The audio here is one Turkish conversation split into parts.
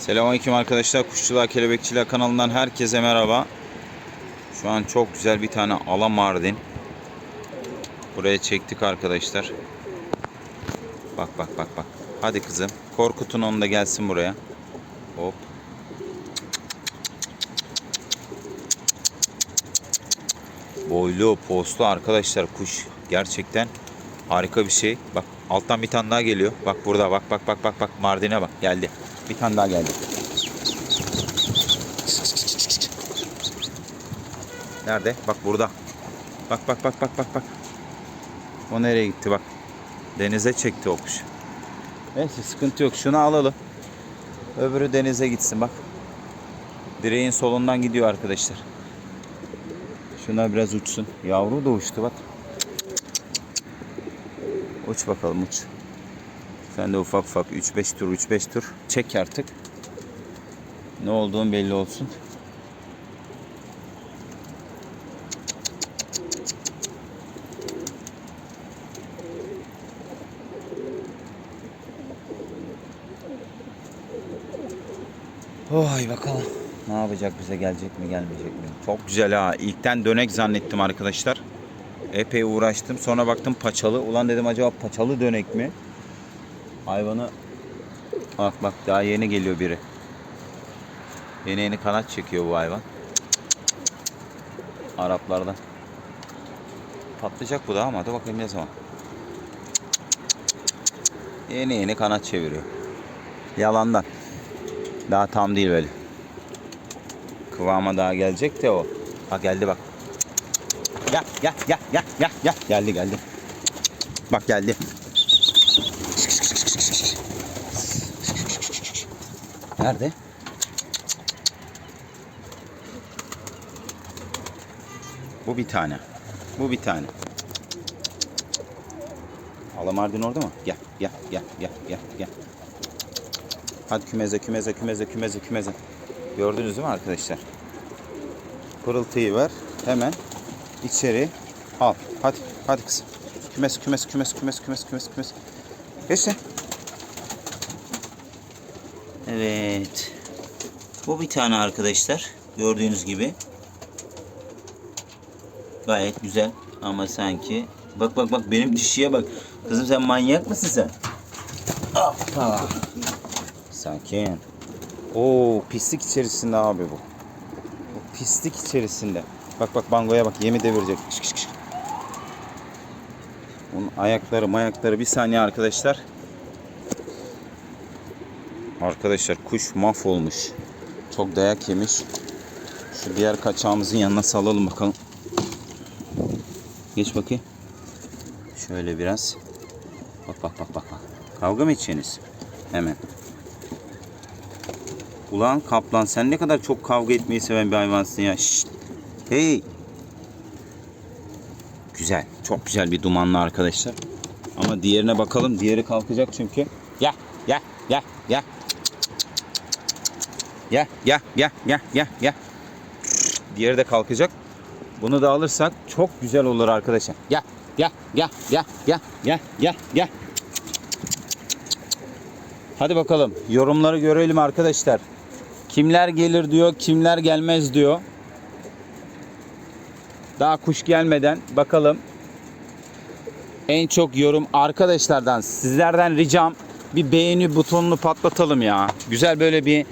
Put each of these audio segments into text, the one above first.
Selamünaleyküm arkadaşlar. Kuşçuluğa Kelebekçiler kanalından herkese merhaba. Şu an çok güzel bir tane ala mardin. Buraya çektik arkadaşlar. Bak bak bak bak. Hadi kızım. Korkutun onu da gelsin buraya. Hop. Boylu, postlu arkadaşlar kuş. Gerçekten harika bir şey. Bak alttan bir tane daha geliyor. Bak burada bak bak bak bak bak Mardin'e bak geldi. Bir tane daha geldi. Nerede? Bak burada. Bak bak bak bak bak bak. O nereye gitti bak. Denize çekti o kuş. Neyse sıkıntı yok. Şunu alalım. Öbürü denize gitsin bak. Direğin solundan gidiyor arkadaşlar. Şuna biraz uçsun. Yavru da uçtu bak. Uç bakalım uç. Sen de ufak ufak 3-5 tur 3-5 tur çek artık. Ne olduğun belli olsun. Oy bakalım. Ne yapacak bize gelecek mi gelmeyecek mi? Çok güzel ha. İlkten dönek zannettim arkadaşlar. Epey uğraştım. Sonra baktım paçalı. Ulan dedim acaba paçalı dönek mi? Hayvanı bak bak daha yeni geliyor biri. Yeni yeni kanat çekiyor bu hayvan. Araplardan. Patlayacak bu da ama hadi bakayım ne zaman. Yeni yeni kanat çeviriyor. Yalandan. Daha tam değil böyle. Kıvama daha gelecek de o. Ha geldi bak. Gel gel gel gel gel gel. Geldi geldi. Bak geldi. Nerede? Bu bir tane. Bu bir tane. Alamardin orada mı? Gel gel gel gel gel gel. Hadi kümeze kümeze kümeze kümeze kümeze. Gördünüz değil mi arkadaşlar? Pırıltıyı ver. Hemen içeri al. Hadi hadi kızım. Kümes kümes kümes kümes kümes kümes kümes. Geçsin. Evet. Bu bir tane arkadaşlar. Gördüğünüz gibi. Gayet güzel ama sanki bak bak bak benim dişiye bak. Kızım sen manyak mısın sen? Hoppa. Sakin. Oo pislik içerisinde abi bu. Bu pislik içerisinde. Bak bak bangoya bak yemi devirecek. Kış kış kış. Bunun ayakları mayakları bir saniye arkadaşlar. Arkadaşlar kuş mahvolmuş. Çok dayak yemiş. Şu diğer kaçağımızın yanına salalım bakalım. Geç bakayım. Şöyle biraz. Bak bak bak bak. bak. Kavga mı edeceksiniz? Hemen. Ulan kaplan sen ne kadar çok kavga etmeyi seven bir hayvansın ya. Şşt. Hey. Güzel. Çok güzel bir dumanlı arkadaşlar. Ama diğerine bakalım. Diğeri kalkacak çünkü. Ya ya ya ya. Ya ya ya ya ya ya. Diğeri de kalkacak. Bunu da alırsak çok güzel olur arkadaşlar. Ya ya ya ya ya ya ya ya. Hadi bakalım yorumları görelim arkadaşlar. Kimler gelir diyor, kimler gelmez diyor. Daha kuş gelmeden bakalım. En çok yorum arkadaşlardan, sizlerden ricam bir beğeni butonunu patlatalım ya. Güzel böyle bir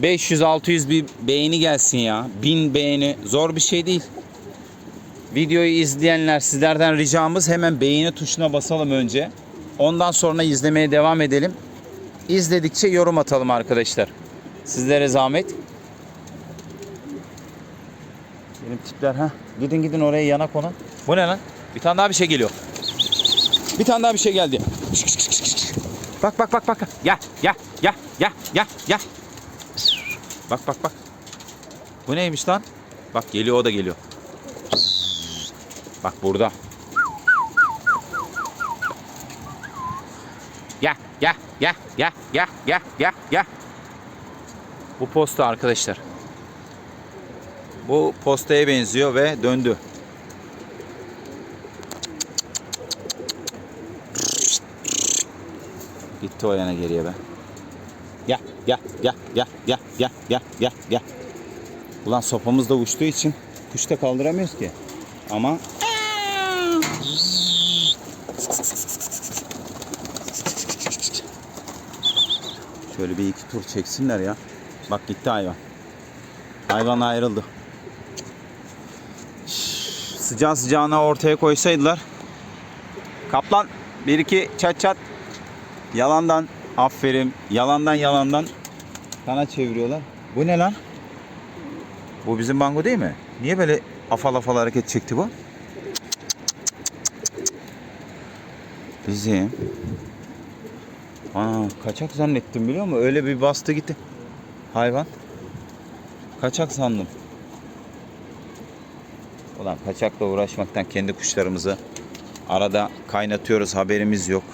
500-600 bir beğeni gelsin ya. 1000 beğeni zor bir şey değil. Videoyu izleyenler sizlerden ricamız hemen beğeni tuşuna basalım önce. Ondan sonra izlemeye devam edelim. İzledikçe yorum atalım arkadaşlar. Sizlere zahmet. Benim tipler ha. Gidin gidin oraya yana konun. Bu ne lan? Bir tane daha bir şey geliyor. Bir tane daha bir şey geldi. Bak bak bak bak. Ya ya ya ya ya ya. Bak bak bak. Bu neymiş lan? Bak geliyor o da geliyor. Bak burada. Ya ya ya ya ya ya ya ya. Bu posta arkadaşlar. Bu postaya benziyor ve döndü. Gitti o yana geriye be. Gel gel gel gel gel gel gel gel. Ulan sopamız da uçtuğu için kuş da kaldıramıyoruz ki. Ama Şöyle bir iki tur çeksinler ya. Bak gitti hayvan. Hayvan ayrıldı. Sıcağı sıcağına ortaya koysaydılar. Kaplan bir iki çat çat. Yalandan aferin. Yalandan yalandan kana çeviriyorlar. Bu ne lan? Bu bizim bango değil mi? Niye böyle afal afal hareket çekti bu? Bizim. Aa, kaçak zannettim biliyor musun? Öyle bir bastı gitti. Hayvan. Kaçak sandım. Ulan kaçakla uğraşmaktan kendi kuşlarımızı arada kaynatıyoruz haberimiz yok.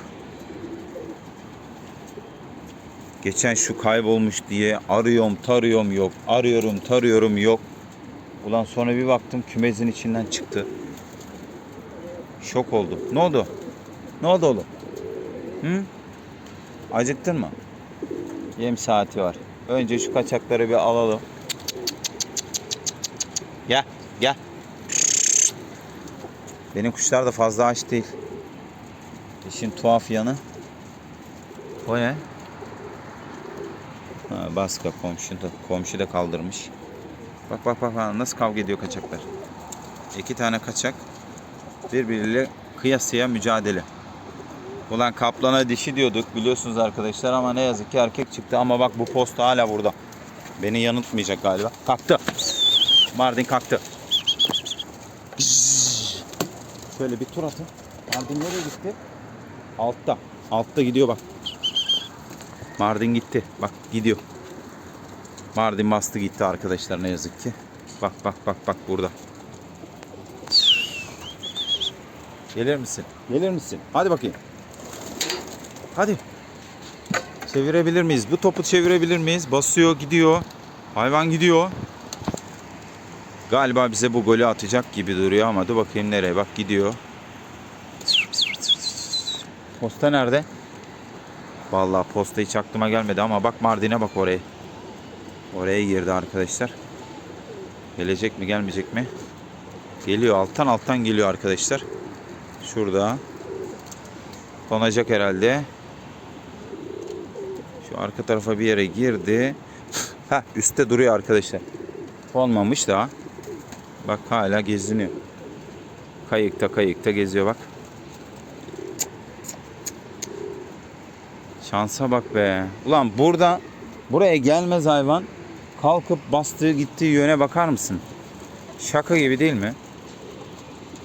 Geçen şu kaybolmuş diye arıyorum tarıyorum yok. Arıyorum tarıyorum yok. Ulan sonra bir baktım kümesin içinden çıktı. Şok oldum. Ne oldu? Ne oldu oğlum? Hı? Acıktın mı? Yem saati var. Önce şu kaçakları bir alalım. Gel, gel. Benim kuşlar da fazla aç değil. İşin tuhaf yanı. O ne? Ha, baska komşu da, komşu da kaldırmış. Bak bak bak nasıl kavga ediyor kaçaklar. İki tane kaçak birbiriyle kıyasıya mücadele. Ulan kaplana dişi diyorduk biliyorsunuz arkadaşlar ama ne yazık ki erkek çıktı ama bak bu posta hala burada. Beni yanıltmayacak galiba. Kalktı. Mardin kalktı. Şöyle bir tur atın. Mardin nereye gitti? Altta. Altta gidiyor bak. Mardin gitti. Bak gidiyor. Mardin bastı gitti arkadaşlar ne yazık ki. Bak bak bak bak burada. Gelir misin? Gelir misin? Hadi bakayım. Hadi. Çevirebilir miyiz? Bu topu çevirebilir miyiz? Basıyor, gidiyor. Hayvan gidiyor. Galiba bize bu golü atacak gibi duruyor ama dur bakayım nereye. Bak gidiyor. Posta nerede? Vallahi posta hiç aklıma gelmedi ama bak Mardin'e bak oraya. Oraya girdi arkadaşlar. Gelecek mi gelmeyecek mi? Geliyor alttan alttan geliyor arkadaşlar. Şurada. Konacak herhalde. Şu arka tarafa bir yere girdi. Ha üstte duruyor arkadaşlar. Konmamış daha. Bak hala geziniyor. Kayıkta kayıkta geziyor bak. Şansa bak be. Ulan burada buraya gelmez hayvan. Kalkıp bastığı gittiği yöne bakar mısın? Şaka gibi değil mi?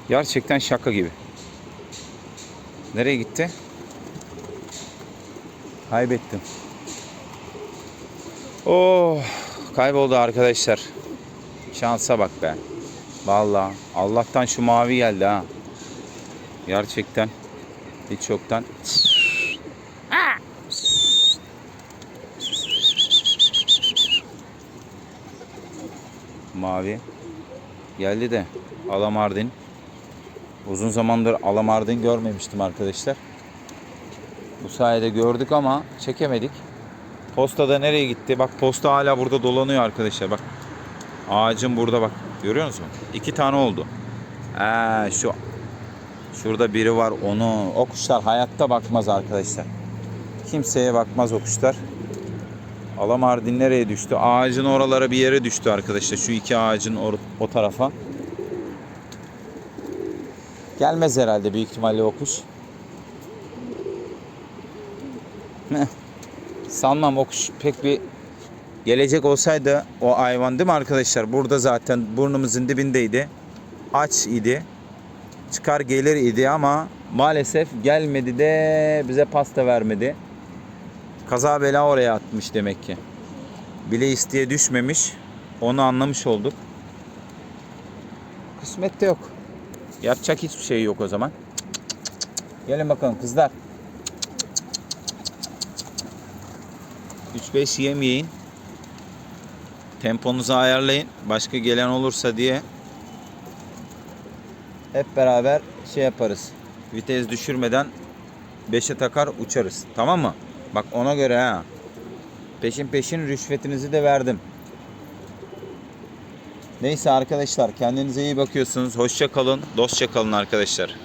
Gerçekten şaka gibi. Nereye gitti? Kaybettim. Oh, kayboldu arkadaşlar. Şansa bak be. Vallahi Allah'tan şu mavi geldi ha. Gerçekten hiç yoktan. Mavi geldi de Alamardin. Uzun zamandır Alamardin görmemiştim arkadaşlar. Bu sayede gördük ama çekemedik. Posta da nereye gitti? Bak posta hala burada dolanıyor arkadaşlar. Bak ağacın burada bak. Görüyor musun? İki tane oldu. Ee, şu şurada biri var onu. O kuşlar hayatta bakmaz arkadaşlar. Kimseye bakmaz o kuşlar. Alamardin nereye düştü? Ağacın oralara bir yere düştü arkadaşlar. Şu iki ağacın o, o tarafa. Gelmez herhalde büyük ihtimalle o. Sanmam o kuş pek bir gelecek olsaydı o hayvan değil mi arkadaşlar? Burada zaten burnumuzun dibindeydi. Aç idi. Çıkar gelir idi ama maalesef gelmedi de bize pasta vermedi. Kaza bela oraya atmış demek ki. Bile isteye düşmemiş. Onu anlamış olduk. Kısmette yok. Yapacak hiçbir şey yok o zaman. Gelin bakalım kızlar. 3-5 yem yiyin. Temponuzu ayarlayın. Başka gelen olursa diye hep beraber şey yaparız. Vites düşürmeden 5'e takar uçarız. Tamam mı? Bak ona göre ha. Peşin peşin rüşvetinizi de verdim. Neyse arkadaşlar kendinize iyi bakıyorsunuz. Hoşça kalın, dostça kalın arkadaşlar.